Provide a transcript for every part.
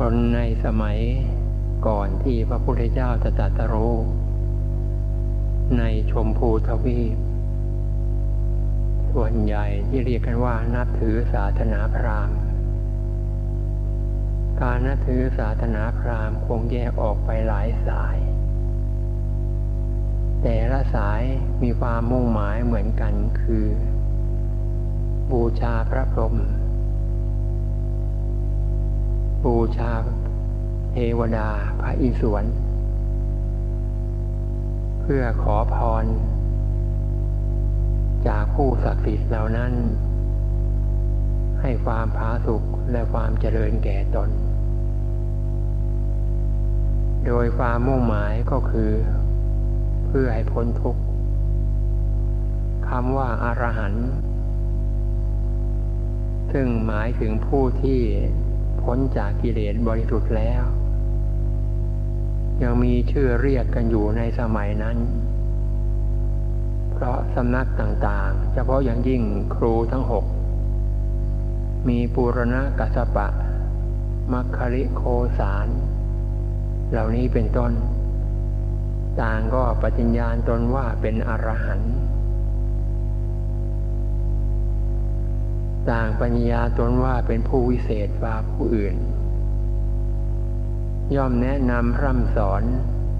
คนในสมัยก่อนที่พระพุทธเจ้าจะตรัสรู้ในชมพูทวีป ส่วนใหญ่ที่เรียกกันว่านับถือศาสนาพราหมณ์ การนับถือศาสนาพราหมณ์คงแยกออกไปหลายสาย แต่ละสายมีความมุ่งหมายเหมือนกันคือ บูชาพระพรหม บูชาเทวดาพระอิศวรเพื่อขอพร จากผู้ศักดิ์สิทธิ์เหล่านั้น ให้ความผาสุกและความเจริญแก่ตน โดยความมุ่งหมายก็คือ เพื่อให้พ้นทุกข์คำว่าอารหันต์ซึ่งหมายถึงผู้ที่ พ้นจากกิเลสบริสุทธิ์แล้ว ยังมีชื่อเรียกกันอยู่ในสมัยนั้น เพราะสำนักต่างๆ เฉพาะอย่างยิ่งครูทั้งหก มีปูรณะกัสปะ มัคคริโคสาร เหล่านี้เป็นต้น ต่างก็ปฏิญญาณตนว่าเป็นอรหันต์ ต่างปัญญาตนว่าเป็นผู้วิเศษกว่าผู้อื่น ย่อมแนะนำพร่ำสอน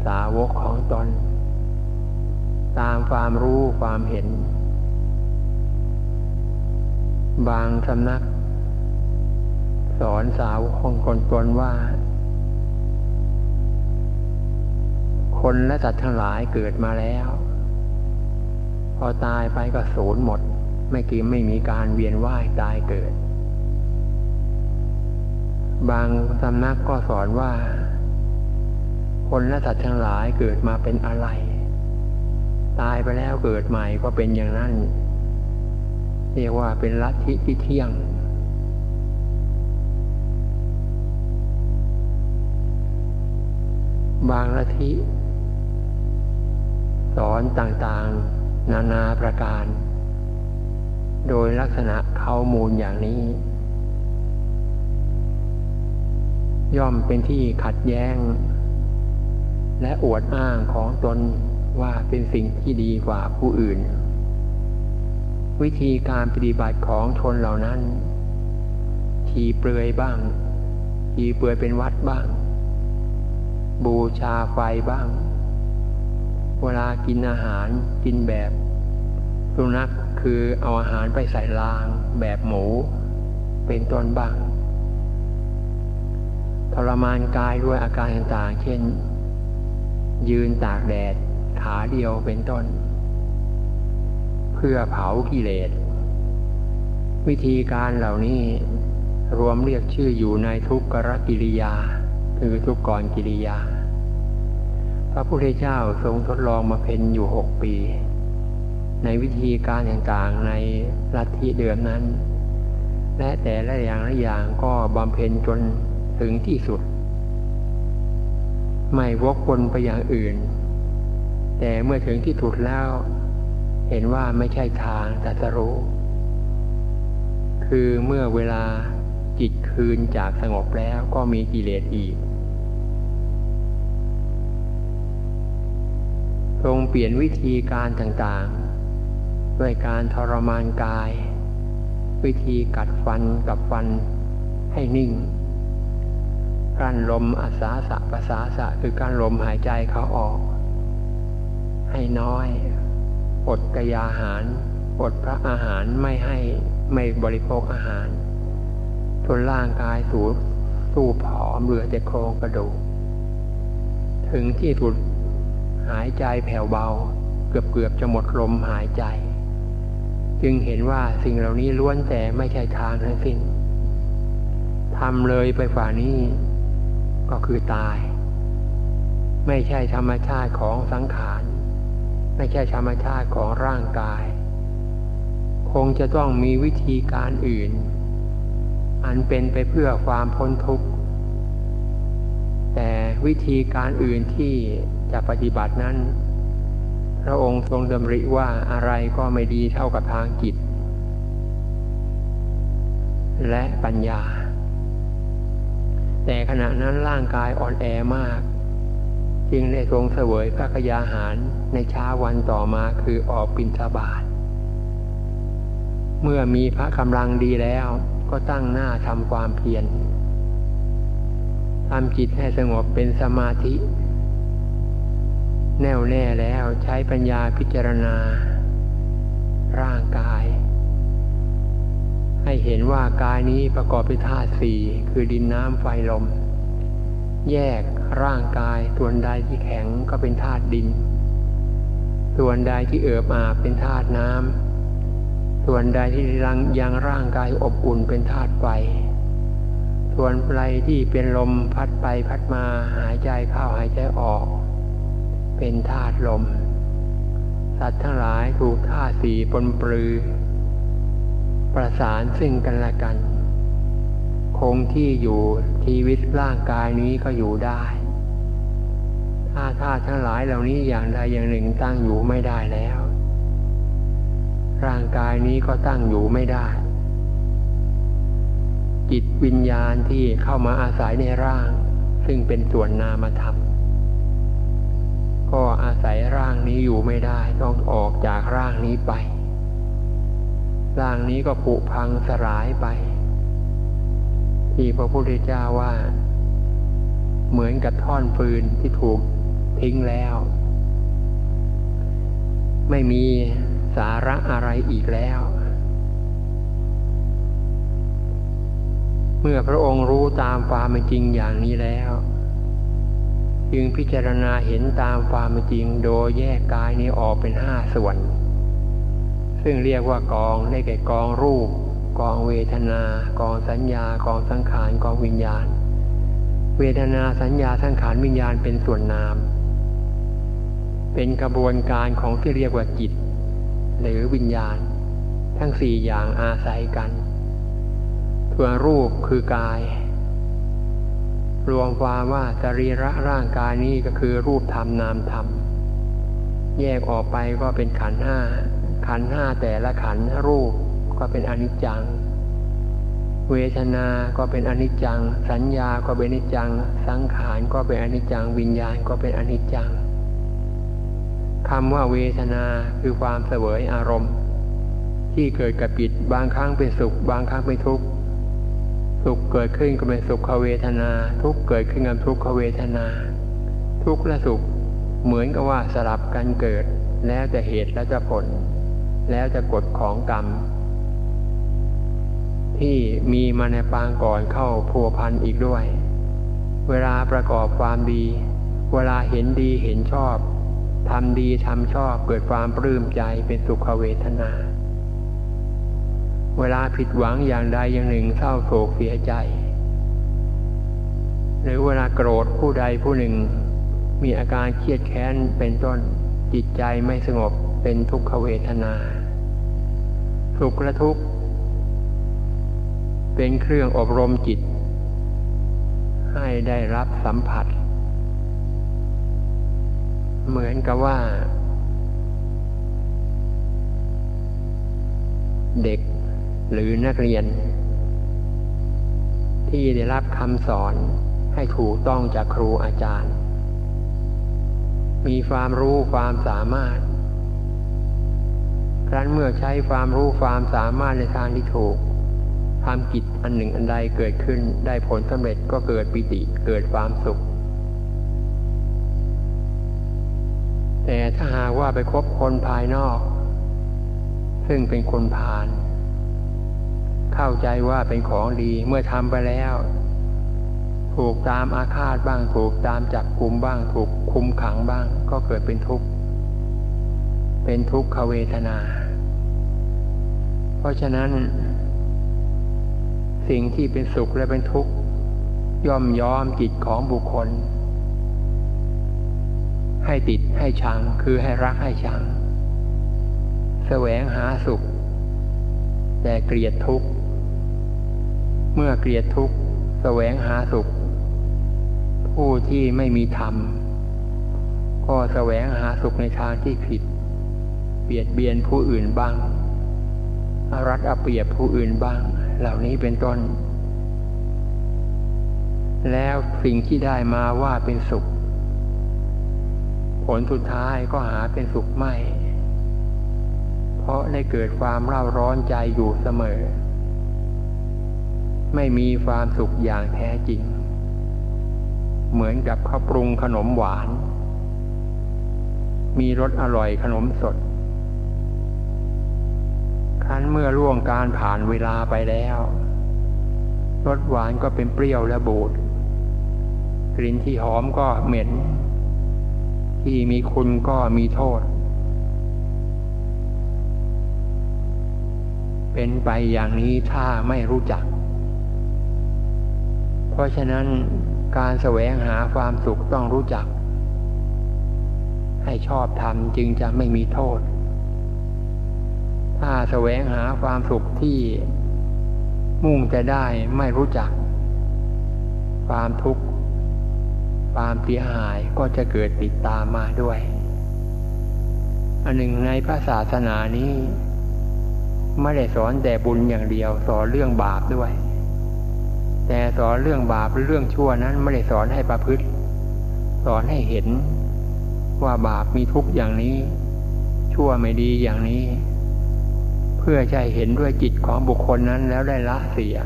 สาวกของตน ตามความรู้ความเห็น บางสำนัก สอนสาวกของคนตนว่า คนและสัตว์ทั้งหลายเกิดมาแล้ว พอตายไปก็สูญหมด ไม่กี่ไม่มีการเวียนว่ายตายเกิด บางสำนักก็สอนว่า คนและสัตว์ทั้งหลายเกิดมาเป็นอะไร ตายไปแล้วเกิดใหม่ก็เป็นอย่างนั้น เรียกว่าเป็นลัทธิที่เที่ยงบางลัทธิสอนต่างๆ นานาประการ โดยลักษณะเขามูลอย่างนี้ ย่อมเป็นที่ขัดแย้ง และอวดอ้างของตนว่าเป็นสิ่งที่ดีกว่าผู้อื่น วิธีการปฏิบัติของชนเหล่านั้น ทีเปลือยบ้าง ทีเปลือยเป็นวัดบ้าง บูชาไฟบ้าง เวลากินอาหารกินแบบสุนัข คือเอาอาหารไปใส่รางแบบหมู เป็นต้นบ้างทรมานกายด้วยอาการต่างๆ เช่น ยืนตากแดดขาเดียวเป็นต้น เพื่อเผากิเลส วิธีการเหล่านี้รวมเรียกชื่ออยู่ในทุกขรกิริยา คือทุกกรกิริยา พระพุทธเจ้าทรงทดลองมาเพ็ญอยู่หกปี ในวิธีการต่างๆในลัทธิเดิมนั้น และแต่ละอย่างละอย่างก็บำเพ็ญจนถึงที่สุด ไม่วกวนไปอย่างอื่น แต่เมื่อถึงที่สุดแล้ว เห็นว่าไม่ใช่ทางตัสรู้ คือเมื่อเวลาจิตคืนจากสงบแล้วก็มีกิเลสอีกทรงเปลี่ยนวิธีการต่างๆ ด้วยการทรมานกาย วิธีกัดฟันกับฟันให้นิ่งกั้นลมอาสาสะภาษาสะคือการลมหายใจเขาออก ให้น้อยอดกยาหารอดพระอาหารไม่ให้ไม่บริโภคอาหารจนร่างกายสูสู้ผอมเหลือแต่โครงกระดูกถึงที่สุดหายใจแผ่วเบา เกือบเกือบจะหมดลมหายใจ จึงเห็นว่าสิ่งเหล่านี้ล้วนแต่ไม่ใช่ทางทั้งสิ้นทำเลยไปฝ่านี้ก็คือตาย ไม่ใช่ธรรมชาติของสังขาร ไม่ใช่ธรรมชาติของร่างกาย คงจะต้องมีวิธีการอื่น อันเป็นไปเพื่อความพ้นทุกข์ แต่วิธีการอื่นที่จะปฏิบัตินั้น พระองค์ทรงดำริว่าอะไรก็ไม่ดีเท่ากับทางจิต และปัญญา แต่ขณะนั้นร่างกายอ่อนแอมาก จึงได้ทรงเสวยพระกยาหารในเช้าวันต่อมาคือออกปินทบาท เมื่อมีพระกำลังดีแล้วก็ตั้งหน้าทำความเพียรทำจิตให้สงบเป็นสมาธิ แน่วแน่แล้วใช้ปัญญาพิจารณา ร่างกาย ให้เห็นว่ากายนี้ประกอบด้วยธาตุสี่คือดินน้ำไฟลม แยกร่างกายส่วนใดที่แข็งก็เป็นธาตุดิน ส่วนใดที่เอิบอาบเป็นธาตุน้ำส่วนใดที่รังยังร่างกายอบอุ่นเป็นธาตุไฟส่วนไรที่เป็นลมพัดไปพัดมาหายใจเข้าหายใจออก เป็นธาตุลม สัตว์ทั้งหลายถูกธาตุสีปนปลือ ประสานซึ่งกันและกัน คงที่อยู่ชีวิตร่างกายนี้ก็อยู่ได้ถ้าธาตุทั้งหลายเหล่านี้อย่างใดอย่างหนึ่งตั้งอยู่ไม่ได้แล้ว ร่างกายนี้ก็ตั้งอยู่ไม่ได้ จิตวิญญาณที่เข้ามาอาศัยในร่าง ซึ่งเป็นส่วนนามธรรม ก็อาศัยร่างนี้อยู่ไม่ได้ ต้องออกจากร่างนี้ไป ร่างนี้ก็ผุพังสลายไป ที่พระพุทธเจ้าว่า เหมือนกับท่อนฟืนที่ถูกทิ้งแล้ว ไม่มีสาระอะไรอีกแล้ว เมื่อพระองค์รู้ตามความเป็นจริงอย่างนี้แล้ว จึงพิจารณาเห็นตามความจริงโดยแยกกายนี้ออกเป็นห้าส่วน ซึ่งเรียกว่ากองได้แก่กองรูป กองเวทนา กองสัญญา กองสังขาร กองวิญญาณ เวทนาสัญญาสังขารวิญญาณเป็นส่วนนาม เป็นกระบวนการของที่เรียกว่าจิต หรือวิญญาณ ทั้งสี่อย่างอาศัยกันส่วรูปคือกาย รวมความว่าสรีระร่างกายนี้ก็คือรูปธรรมนามธรรม แยกออกไปก็เป็นขันห้า ขันห้าแต่ละขันรูปก็เป็นอนิจจัง เวทนา ก็เป็นอนิจจัง สัญญาก็เป็นอนิจจัง สังขารก็เป็นอนิจจัง วิญญาณก็เป็นอนิจจังคำว่าเวทนาคือความเสวยอารมณ์ ที่เกิดกับจิตบางครั้งเป็นสุข บางครั้งเป็นทุกข์ สุขเกิดขึ้นก็เป็นสุขเวทนา ทุกเกิดขึ้นกับทุกขเวทนา ทุกและสุขเหมือนกับว่าสลับกันเกิด แล้วจะเหตุและจะผล แล้วจะกฎของกรรม ที่มีมาในปางก่อนเข้าพัวพันอีกด้วย เวลาประกอบความดี เวลาเห็นดีเห็นชอบทำดีทำชอบเกิดความปลื้มใจเป็นสุขเวทนา เวลาผิดหวังอย่างใดอย่างหนึ่งเศร้าโศกเสียใจ หรือเวลาโกรธผู้ใดผู้หนึ่ง มีอาการเครียดแค้นเป็นต้นจิตใจไม่สงบเป็นทุกขเวทนาสุขและทุกข์เป็นเครื่องอบรมจิต ให้ได้รับสัมผัส เหมือนกับว่า เด็ก หรือนักเรียน ที่ได้รับคำสอนให้ถูกต้องจากครูอาจารย์ มีความรู้ความสามารถ ครั้นเมื่อใช้ความรู้ความสามารถในทางที่ถูกทำกิจอันหนึ่งอันใดเกิดขึ้นได้ผลสำเร็จก็เกิดปิติเกิดความสุข แต่ถ้าหากว่าไปคบคนภายนอก ซึ่งเป็นคนพาล เข้าใจว่าเป็นของดีเมื่อทำไปแล้ว ถูกตามอาฆาตบ้าง ถูกตามจับกลุมบ้าง ถูกคุมขังบ้าง ก็เกิดเป็นทุกข์ เป็นทุกขเวทนา เพราะฉะนั้น สิ่งที่เป็นสุขและเป็นทุกข์ ย่อมย้อมจิตของบุคคล ให้ติดให้ชังคือให้รักให้ชัง แสวงหาสุขแต่เกลียดทุกข์ เมื่อเกลียดทุกข์แสวงหาสุข ผู้ที่ไม่มีธรรม ก็แสวงหาสุขในทางที่ผิด เบียดเบียนผู้อื่นบ้าง รัดเอาเปรียบผู้อื่นบ้าง เหล่านี้เป็นต้น แล้วสิ่งที่ได้มาว่าเป็นสุข ผลสุดท้ายก็หาเป็นสุขไม่ เพราะได้เกิดความเร่าร้อนใจอยู่เสมอ ไม่มีความสุขอย่างแท้จริง เหมือนกับข้าปรุงขนมหวาน มีรสอร่อยขนมสดครั้นเมื่อล่วงการผ่านเวลาไปแล้วรสหวานก็เป็นเปรี้ยวและบูดกลิ่นที่หอมก็เหม็น ที่มีคุณก็มีโทษ เป็นไปอย่างนี้ถ้าไม่รู้จัก เพราะฉะนั้นการแสวงหาความสุขต้องรู้จัก ให้ชอบทำจึงจะไม่มีโทษ ถ้าแสวงหาความสุขที่มุ่งจะได้ไม่รู้จัก ความทุกข์ ความเสียหายก็จะเกิดติดตามมาด้วย อันหนึ่งในพระศาสนานี้ ไม่ได้สอนแต่บุญอย่างเดียวสอนเรื่องบาปด้วย แต่สอนเรื่องบาปเรื่องชั่วนั้นไม่ได้สอนให้ประพฤติ สอนให้เห็นว่าบาปมีทุกอย่างนี้ ชั่วไม่ดีอย่างนี้ เพื่อจะเห็นด้วยจิตของบุคคลนั้นแล้วได้ละเสีย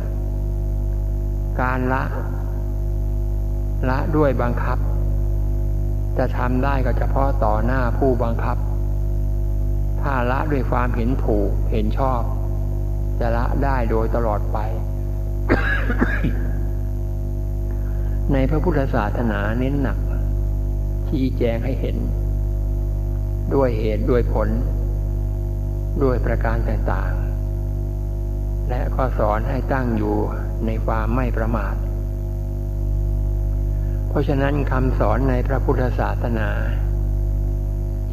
การละ ละด้วยบังคับ จะทำได้ก็เฉพาะต่อหน้าผู้บังคับ ถ้าละด้วยความเห็นถูกเห็นชอบ จะละได้โดยตลอดไป ในพระพุทธศาสนาเน้นหนัก ชี้แจงให้เห็น ด้วยเหตุด้วยผล ด้วยประการต่างๆ และก็สอนให้ตั้งอยู่ในความไม่ประมาท เพราะฉะนั้นคำสอนในพระพุทธศาสนา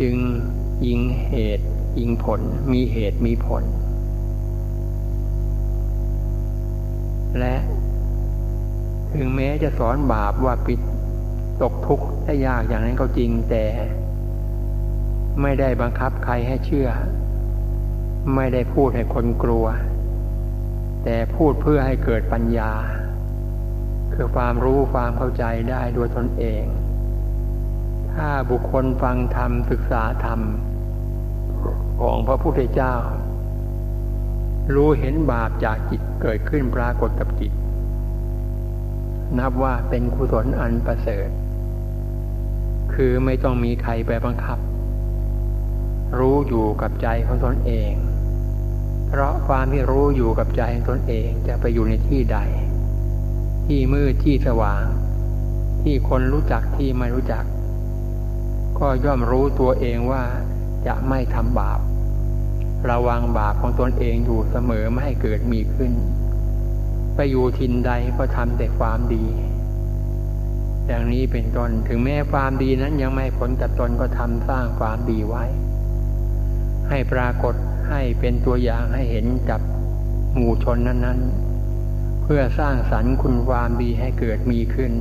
จึงยิงเหตุยิงผลมีเหตุมีผล และถึงแม้จะสอนบาปว่าปิดตกทุกข์ได้ยากอย่างนั้นก็จริงแต่ ไม่ได้บังคับใครให้เชื่อ ไม่ได้พูดให้คนกลัว แต่พูดเพื่อให้เกิดปัญญา คือความรู้ความเข้าใจได้โดยตนเอง ถ้าบุคคลฟังธรรมศึกษาธรรม ของพระพุทธเจ้า รู้เห็นบาปจากจิตเกิดขึ้นปรากฏกับจิต นับว่าเป็นกุศลอันประเสริฐ คือไม่ต้องมีใครไปบังคับ รู้อยู่กับใจของตนเอง เพราะความที่รู้อยู่กับใจของตนเองจะไปอยู่ในที่ใด ที่มืดที่สว่าง ที่คนรู้จักที่ไม่รู้จัก ก็ย่อมรู้ตัวเองว่าจะไม่ทำบาป ระวังบาปของตนเองอยู่เสมอไม่ให้เกิดมีขึ้น ไปอยู่ทินใดก็ทำแต่ความดี อย่างนี้เป็นต้นถึงแม้ความดีนั้นยังไม่ผลกับตนก็ทำสร้างความดีไว้ ให้ปรากฏให้เป็นตัวอย่างให้เห็นกับหมู่ชนนั้นๆ เพื่อสร้างสรรค์คุณความดีให้เกิดมีขึ้น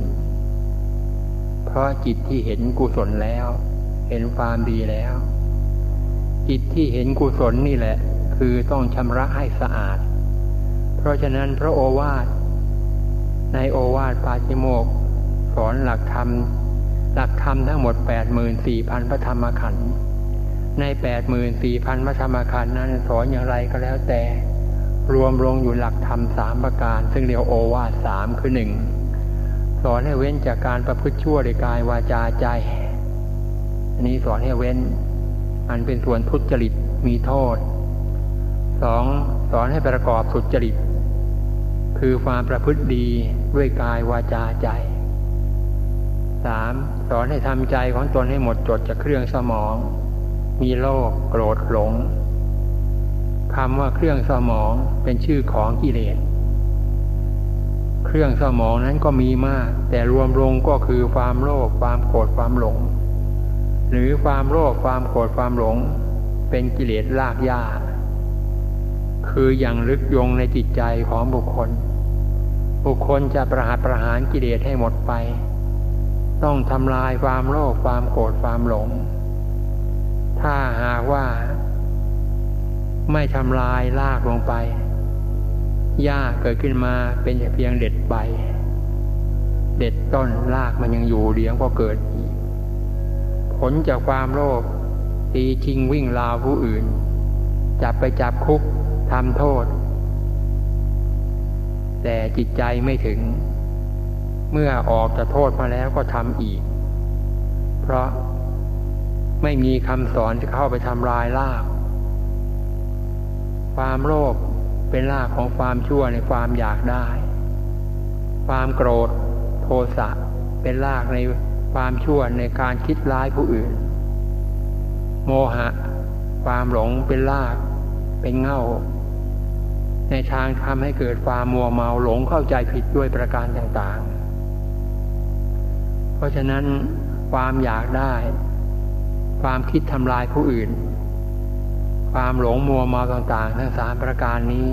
เพราะจิตที่เห็นกุศลแล้ว เห็นความดีแล้ว จิตที่เห็นกุศลนี่แหละ คือต้องชำระให้สะอาด เพราะฉะนั้นพระโอวาท ในโอวาทปาจิโมก สอนหลักธรรม หลักธรรมทั้งหมดแปดหมื่นสี่พันพระธรรมขันธ์ในแปดหมื่นสี่พันพระธรรมขันธ์นั้นสอนอย่างไรก็แล้วแต่ รวมลงอยู่หลักธรรมสามประการ ซึ่งเรียกโอวาทสามคือหนึ่งสอนให้เว้นจากการประพฤติชั่วในกายวาจาใจ อันนี้สอนให้เว้น อันเป็นส่วนทุจริตมีโทษสองสอนให้ประกอบสุจริต คือความประพฤติดีด้วยกายวาจาใจสามสอนให้ทำใจของตนให้หมดจดจากเครื่องสมอง มีโลภโกรธหลงคำว่าเครื่องสมองเป็นชื่อของกิเลส เครื่องสมองนั้นก็มีมาก แต่รวมลงก็คือความโลภความโกรธความหลง หรือความโลภความโกรธความหลง เป็นกิเลสลากยาคืออย่างลึกยงในจิตใจของบุคคล บุคคลจะประหารประหารกิเลสให้หมดไป ต้องทำลายความโลภความโกรธความหลง ถ้าหากว่า ไม่ทำลายลากลงไปหญ้าเกิดขึ้นมาเป็นเพียงเด็ดใบ เด็ดต้นรากมันยังอยู่เลี้ยงก็เกิดอีก ผลจากความโลภตีชิงวิ่งราวผู้อื่น จับไปจับคุกทำโทษ แต่จิตใจไม่ถึง เมื่อออกจากโทษมาแล้วก็ทำอีก เพราะไม่มีคำสอนจะเข้าไปทำลายลากความโลภเป็นรากของความชั่วในความอยากได้ ความโกรธโทสะเป็นรากใน ความชั่วในการคิดร้ายผู้อื่น โมหะ ความหลงเป็นรากเป็นเง่า ในทางทำให้เกิดความมัวเมาหลงเข้าใจผิดด้วยประการต่างๆ เพราะฉะนั้นความอยากได้ ความคิดทำลายผู้อื่น ความหลงมัวเมาต่างๆ ทั้งสามประการนี้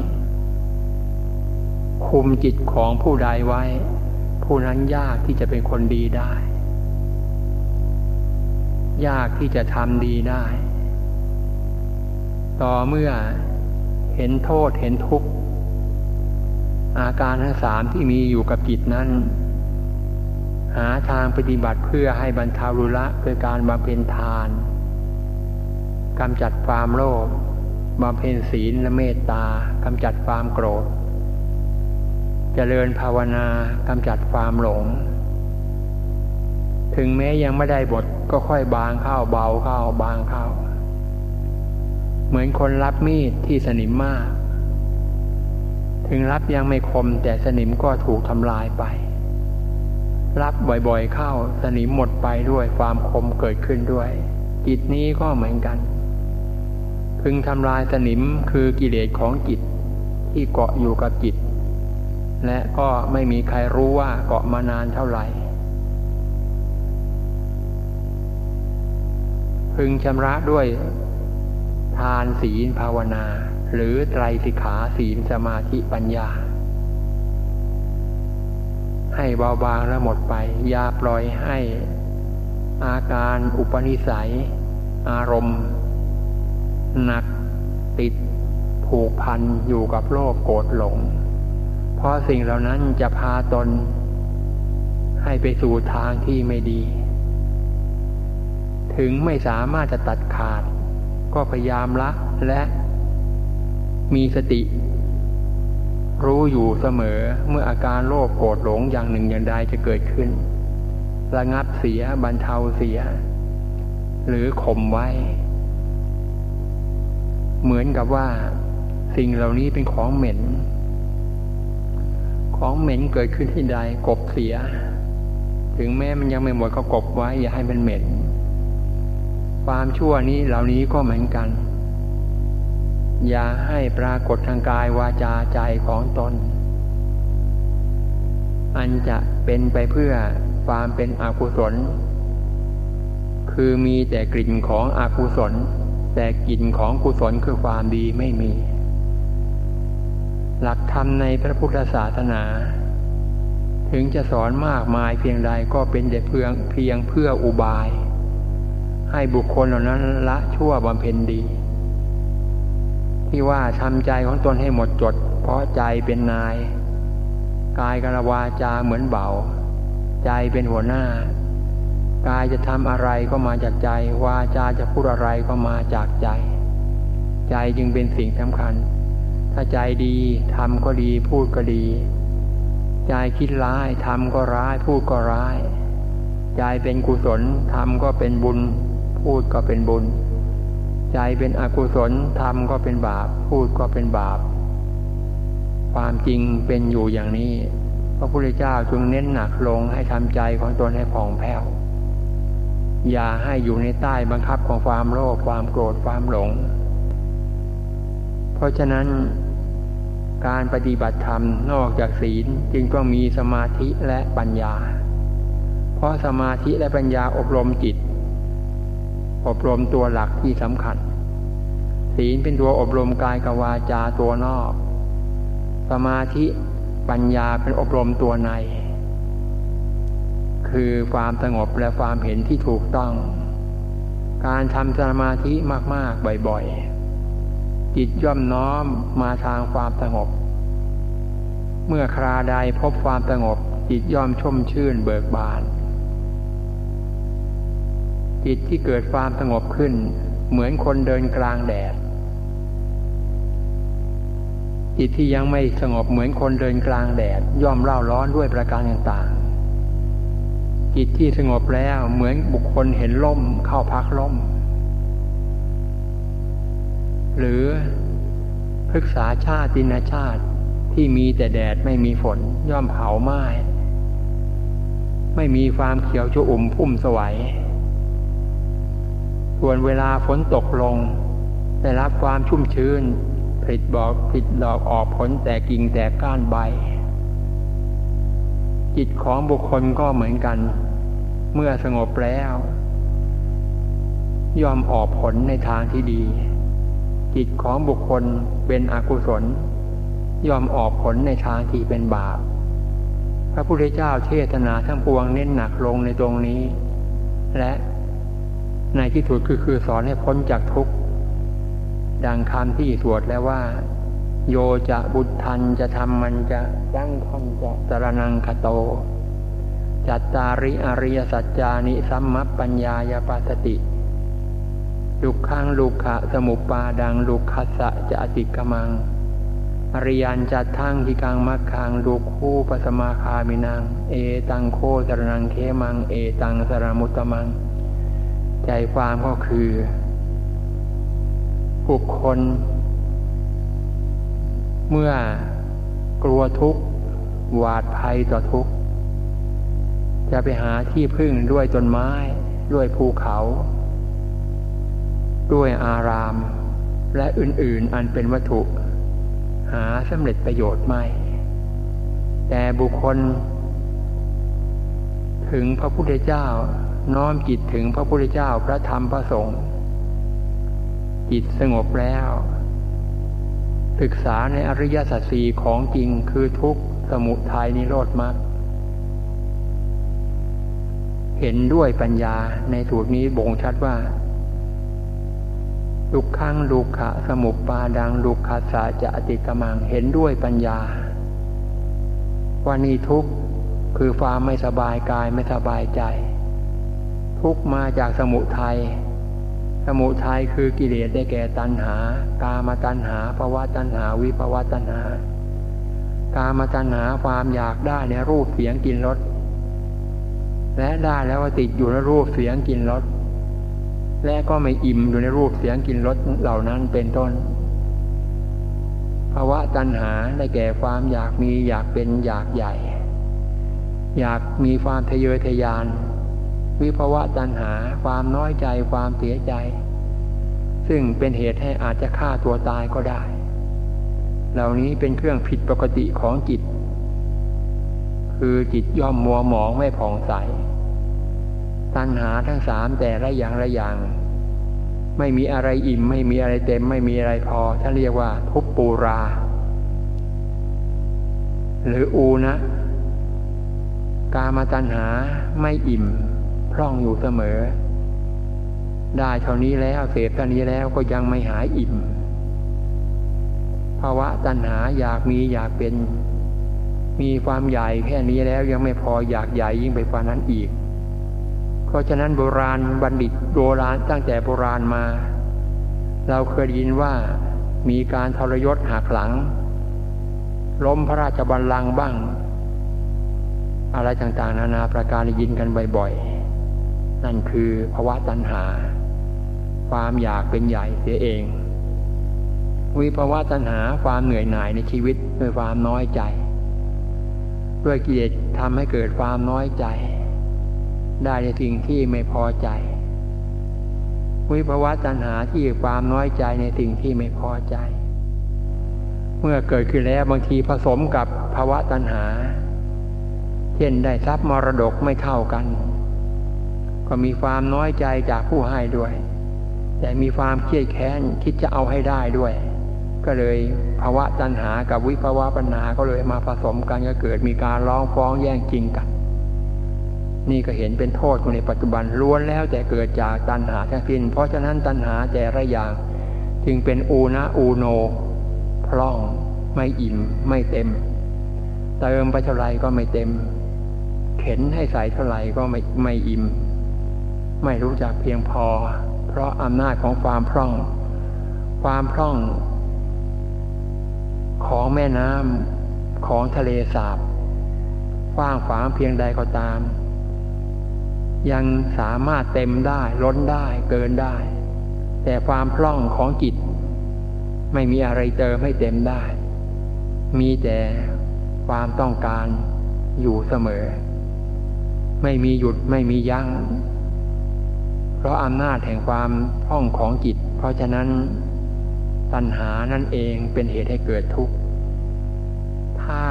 คุมจิตของผู้ใดไว้ ผู้นั้นยากที่จะเป็นคนดีได้ ยากที่จะทำดีได้ ต่อเมื่อเห็นโทษเห็นทุกข์ อาการทั้งสามที่มีอยู่กับจิตนั้น หาทางปฏิบัติเพื่อให้บรรเทารุละโดยการบำเพ็ญทานกำจัดความโลภบำเพ็ญศีลและเมตตากำจัดความโกรธเจริญภาวนากำจัดความหลง ถึงแม้ยังไม่ได้บทก็ค่อยบางเข้าเบาเข้าบางเข้า เหมือนคนรับมีดที่สนิมมาก ถึงรับยังไม่คมแต่สนิมก็ถูกทำลายไป รับบ่อยๆเข้าสนิมหมดไปด้วยความคมเกิดขึ้นด้วย จิตนี้ก็เหมือนกัน พึงทำลายสนิมคือกิเลสของจิตที่เกาะอยู่กับจิตและก็ไม่มีใครรู้ว่าเกาะมานานเท่าไหร่ พึงชำระด้วยทานศีลภาวนา หรือไตรสิกขาศีลสมาธิปัญญา ให้เบาบางและหมดไป อย่าปล่อยให้อาการอุปนิสัย อารมณ์ หนักติดผูกพันอยู่กับโลภโกรธหลง เพราะสิ่งเหล่านั้นจะพาตน ให้ไปสู่ทางที่ไม่ดี ถึงไม่สามารถจะตัดขาด ก็พยายามละและมีสติ รู้อยู่เสมอเมื่ออาการโลภโกรธหลงอย่างหนึ่งอย่างใดจะเกิดขึ้น ระงับเสียบรรเทาเสีย หรือข่มไว้ เหมือนกับว่า สิ่งเหล่านี้เป็นของเหม็น ของเหม็นเกิดขึ้นที่ใดกบเสีย ถึงแม้มันยังไม่หมดก็กบไว้ อย่าให้มันเหม็น ความชั่วนี้เหล่านี้ก็เหมือนกัน อย่าให้ปรากฏทางกายวาจาใจของตน อันจะเป็นไปเพื่อความเป็นอกุศล คือมีแต่กลิ่นของอกุศล แต่กลิ่นของกุศลคือความดีไม่มี หลักธรรมในพระพุทธศาสนา ถึงจะสอนมากมายเพียงใดก็เป็นแต่เพียงเพียงเพื่ออุบาย ให้บุคคลเหล่านั้นละชั่วบำเพ็ญดี ที่ว่าทำใจของตนให้หมดจด เพราะใจเป็นนาย กายกระวาจาเหมือนเบาใจเป็นหัวหน้ากายจะทำอะไรก็มาจากใจ วาจาจะพูดอะไรก็มาจากใจ ใจจึงเป็นสิ่งสำคัญ ถ้าใจดีทำก็ดีพูดก็ดี ใจคิดร้ายทำก็ร้ายพูดก็ร้าย ใจเป็นกุศลทำก็เป็นบุญ พูดก็เป็นบุญ ใจเป็นอกุศลทำก็เป็นบาป พูดก็เป็นบาป ความจริงเป็นอยู่อย่างนี้ พระพุทธเจ้าจึงเน้นหนักลงให้ทำใจของตนให้ผ่องแผ้ว อย่าให้อยู่ในใต้บังคับของความโลภความโกรธความหลง เพราะฉะนั้นการปฏิบัติธรรมนอกจากศีลจึงต้องมีสมาธิและปัญญา เพราะสมาธิและปัญญาอบรมจิต อบรมตัวหลักที่สำคัญ ศีลเป็นตัวอบรมกายกวาจาตัวนอก สมาธิปัญญาเป็นอบรมตัวใน คือความสงบและความเห็นที่ถูกต้อง การทำสมาธิมาก ๆ บ่อย ๆ จิตย่อมน้อมมาทางความสงบ เมื่อคราใดพบความสงบจิตย่อมชุ่มชื่นเบิกบาน จิตที่เกิดความสงบขึ้น เหมือนคนเดินกลางแดด จิตที่ยังไม่สงบเหมือนคนเดินกลางแดด ย่อมเล่าร้อนด้วยประการต่างๆ จิตที่สงบแล้วเหมือนบุคคลเห็นล่มเข้าพักล่ม หรือพฤกษาชาตินาชาติที่มีแต่แดดไม่มีฝนย่อมเผาไหม้ไม่มีความเขียวชอุ่มพุ่มสวย ส่วนเวลาฝนตกลง ได้รับความชุ่มชื้นผลิตบอกผลิตดอกออกผลแต่กิ่งแต่ก้านใบ จิตของบุคคลก็เหมือนกัน เมื่อสงบแล้วยอมออกผลในทางที่ดี จิตของบุคคลเป็นอกุศลยอมออกผลในทางที่เป็นบาปพระพุทธเจ้าเทศนาทั้งปวงเน้นหนักลงในตรงนี้ และ ในที่สุดคือคือสอนให้พ้นจากทุกข์ดังคำที่สวดแล้วว่า โยจะบุตทันจะทำมันจะยั่งคันจะสรนังคโต จัตตาริอริยสัจจานิสัมมัปปัญญายปัสติลุกขังลุกขะสมุปปาดังลุกขัสสะจะอติกมัง อริยันจัดทั้งที่กลางมักขังลูกคู่ปสมาคามินัง เอตังโคสรนังเคมัง เอตังสรมุตตมัง ใจความก็คือบุคคล เมื่อกลัวทุกข์ หวาดภัยต่อทุกข์ จะไปหาที่พึ่งด้วยต้นไม้ ด้วยภูเขา ด้วยอาราม และอื่นๆอันเป็นวัตถุ หาสำเร็จประโยชน์ไม่ แต่บุคคล ถึงพระพุทธเจ้า น้อมจิตถึงพระพุทธเจ้าพระธรรมพระสงฆ์จิตสงบแล้ว ศึกษาในอริยสัจสี่ของจริงคือทุกข์สมุทัยนิโรธมรรคเห็นด้วยปัญญาในสูตรนี้บ่งชัดว่าลุกขังลุกขะสมุปปาดังลุกขาสาจะอติกมังเห็นด้วยปัญญาว่านี่ทุกคือความไม่สบายกายไม่สบายใจ ทุกมาจากสมุทัยสมุทัยคือกิเลสได้แก่ตัณหา กามตัณหาภาวะตัณหาวิภาวะตัณหา กามตัณหาความอยากได้ในรูปเสียงกลิ่นรสและได้แล้วติดอยู่ในรูปเสียงกลิ่นรสและก็ไม่อิ่มอยู่ในรูปเสียงกลิ่นรสเหล่านั้นเป็นต้นภาวะตัณหาได้แก่ความอยากมีอยากเป็นอยากใหญ่ อยากมีความทะเยอทะยาน วิภาวะตัณหา ความน้อยใจความเสียใจ ซึ่งเป็นเหตุให้อาจจะฆ่าตัวตายก็ได้ เหล่านี้เป็นเครื่องผิดปกติของจิต คือจิตย่อมมัวหมองไม่ผ่องใส ตัณหาทั้งสามแต่ละอย่างละอย่าง ไม่มีอะไรอิ่ม ไม่มีอะไรเต็ม ไม่มีอะไรพอท่านเรียกว่า ทุปปูรา หรืออูนะ กามาตัณหาไม่อิ่ม พร่องอยู่เสมอ ได้เท่านี้แล้วเสพเท่านี้แล้วก็ยังไม่หายอิ่มภาวะตัณหาอยากมีอยากเป็น มีความใหญ่แค่นี้แล้วยังไม่พออยากใหญ่ยิ่งไปกว่านั้นอีก เพราะฉะนั้นโบราณบัณฑิตโบราณตั้งแต่โบราณมา เราเคยยินว่ามีการทรยศหักหลัง ล้มพระราชบัลลังก์บ้าง อะไรต่างๆ นานาประการยินกันบ่อยๆ นั่นคือภาวะตัณหา ความอยากเป็นใหญ่เสียเอง วิภาวะตัณหาความเหนื่อยหน่ายในชีวิตด้วยความน้อยใจ ด้วยกิเลสทำให้เกิดความน้อยใจ ได้ในสิ่งที่ไม่พอใจ วิภาวะตัณหาที่ความน้อยใจในสิ่งที่ไม่พอใจ เมื่อเกิดขึ้นแล้วบางทีผสมกับภาวะตัณหา เช่นได้ทรัพย์มรดกไม่เท่ากัน ก็มีความน้อยใจจากผู้ให้ด้วย แต่มีความเครียดแค้นคิดจะเอาให้ได้ด้วย ก็เลยภาวะตัณหากับวิภาวะปัญหาก็เลยมาผสมกันก็เกิดมีการร้องฟ้องแย่งจริงกัน นี่ก็เห็นเป็นโทษในปัจจุบันล้วนแล้วแต่เกิดจากตัณหาทั้งสิ้น เพราะฉะนั้นตัณหาแต่ละอย่าง จึงเป็นอูนะอูโนพร่องไม่อิ่มไม่เต็ม เติมไปเท่าไรก็ไม่เต็ม เข็นให้ใส่เท่าไรก็ไม่ไม่อิ่ม ไม่รู้จักเพียงพอ เพราะอำนาจของความพร่อง ความพร่อง ของแม่น้ำของทะเลสาบกว้างฝางเพียงใดก็ตาม ยังสามารถเต็มได้ล้นได้เกินได้ แต่ความพร่องของจิต ไม่มีอะไรเติมให้เต็มได้ มีแต่ความต้องการอยู่เสมอ ไม่มีหยุดไม่มียัง้ง ราะอำนาจแห่งความพ่องของจิต เพราะฉะนั้นตัณหานั่นเองเป็นเหตุให้เกิดทุกข์ ถ้า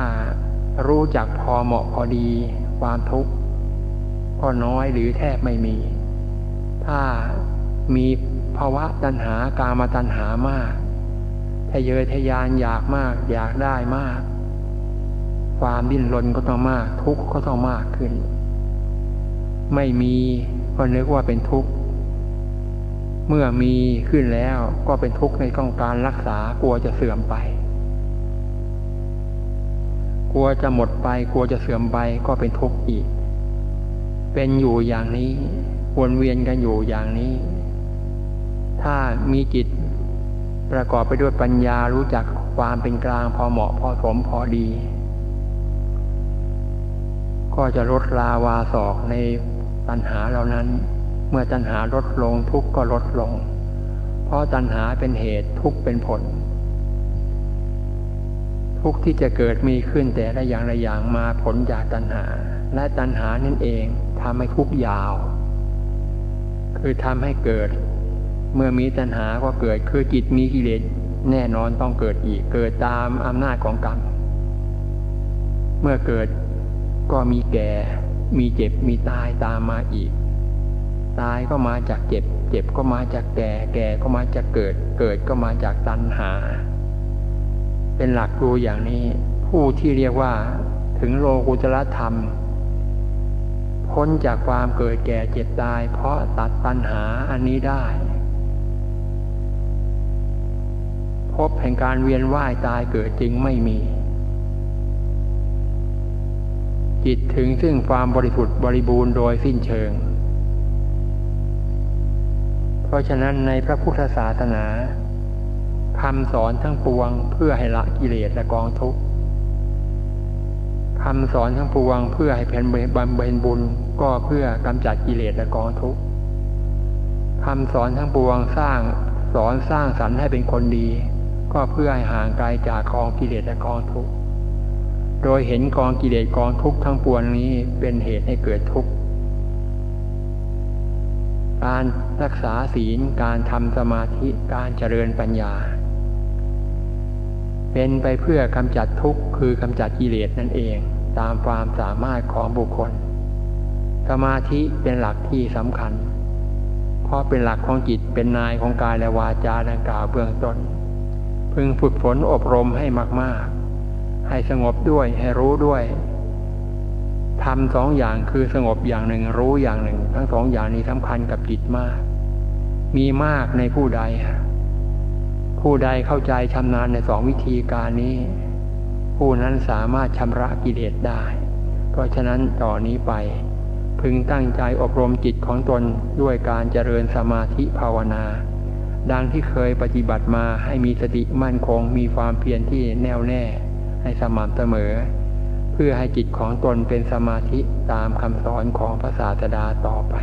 รู้จักพอเหมาะพอดีความทุกข์ก็น้อยหรือแทบไม่มี ถ้ามีภาวะตัณหากามาตัณหามากทะเยอทะยานอยากมาก อยากได้มาก ความดิ้นรนก็ต้องมาก ทุกข์ก็ต้องมากขึ้น ไม่มีก็นึกว่าเป็นทุกข์ เมื่อมีขึ้นแล้วก็เป็นทุกข์ในต้องการรักษากลัวจะเสื่อมไป กลัวจะหมดไป กลัวจะเสื่อมไปก็เป็นทุกข์อีก เป็นอยู่อย่างนี้วนเวียนกันอยู่อย่างนี้ ถ้ามีจิตประกอบไปด้วยปัญญารู้จักความเป็นกลางพอเหมาะพอสมพอดี ก็จะลดลาวาศอกในตัณหาเหล่านั้น เมื่อตัณหาลดลงทุกข์ก็ลดลง เพราะตัณหาเป็นเหตุทุกข์เป็นผล ทุกข์ที่จะเกิดมีขึ้นแต่ละอย่างละอย่างมาผลจากตัณหา และตัณหานั่นเองทำให้ทุกข์ยาว คือทำให้เกิด เมื่อมีตัณหาก็เกิดคือจิตมีกิเลสแน่นอนต้องเกิดอีกเกิดตามอำนาจของกรรมเมื่อเกิดก็มีแก่ มีเจ็บ มีตายตามมาอีก ตายก็มาจากเจ็บ เจ็บก็มาจากแก่ แก่ก็มาจากเกิด เกิดก็มาจากตัณหา เป็นหลักดูอย่างนี้ ผู้ที่เรียกว่าถึงโลกุตรธรรม พ้นจากความเกิดแก่เจ็บตาย เพราะตัดตัณหาอันนี้ได้พบแห่งการเวียนว่ายตายเกิดจึงไม่มี จิตถึงซึ่งความบริสุทธิ์บริบูรณ์โดยสิ้นเชิง ราะฉะนั้นในพระพุทธศาสนาคำสอนทั้งปวงเพื่อให้ละกิเลสและกองทุกข์คำสอนทั้งปวงเพื่อให้แผ่นบำเพ็ญบุญก็เพื่อกำจัดกิเลสและกองทุกข์คำสอนทั้งปวงสร้างสอนสร้างสรรค์ให้เป็นคนดี ก็เพื่อให้ห่างไกลจากกองกิเลสและกองทุกข์โดยเห็นกองกิเลสกองทุกข์ทั้งปวงนี้เป็นเหตุให้เกิดทุกข์ การรักษาศีลการทำสมาธิการเจริญปัญญา เป็นไปเพื่อกำจัดทุกข์คือกำจัดกิเลสนั่นเองตามความสามารถของบุคคล สมาธิเป็นหลักที่สำคัญ เพราะเป็นหลักของจิตเป็นนายของกายและวาจาดังกล่าวเบื้องต้น พึงฝึกฝนอบรมให้มาก ๆ ให้สงบด้วยให้รู้ด้วย ทำสองอย่างคือสงบอย่างหนึ่งรู้อย่างหนึ่ง ทั้งสองอย่างนี้สำคัญกับจิตมาก มีมากในผู้ใด ผู้ใดเข้าใจชำนาญในสองวิธีการนี้ ผู้นั้นสามารถชำระกิเลสได้ เพราะฉะนั้นต่อนนี้ไป พึงตั้งใจอบรมจิตของตนด้วยการเจริญสมาธิภาวนา ดังที่เคยปฏิบัติมาให้มีสติมั่นคงมีความเพียรที่แน่วแน่ให้สม่ำเสมอ เพื่อให้จิตของตนเป็นสมาธิตามคำสอนของพระศาสดาต่อไป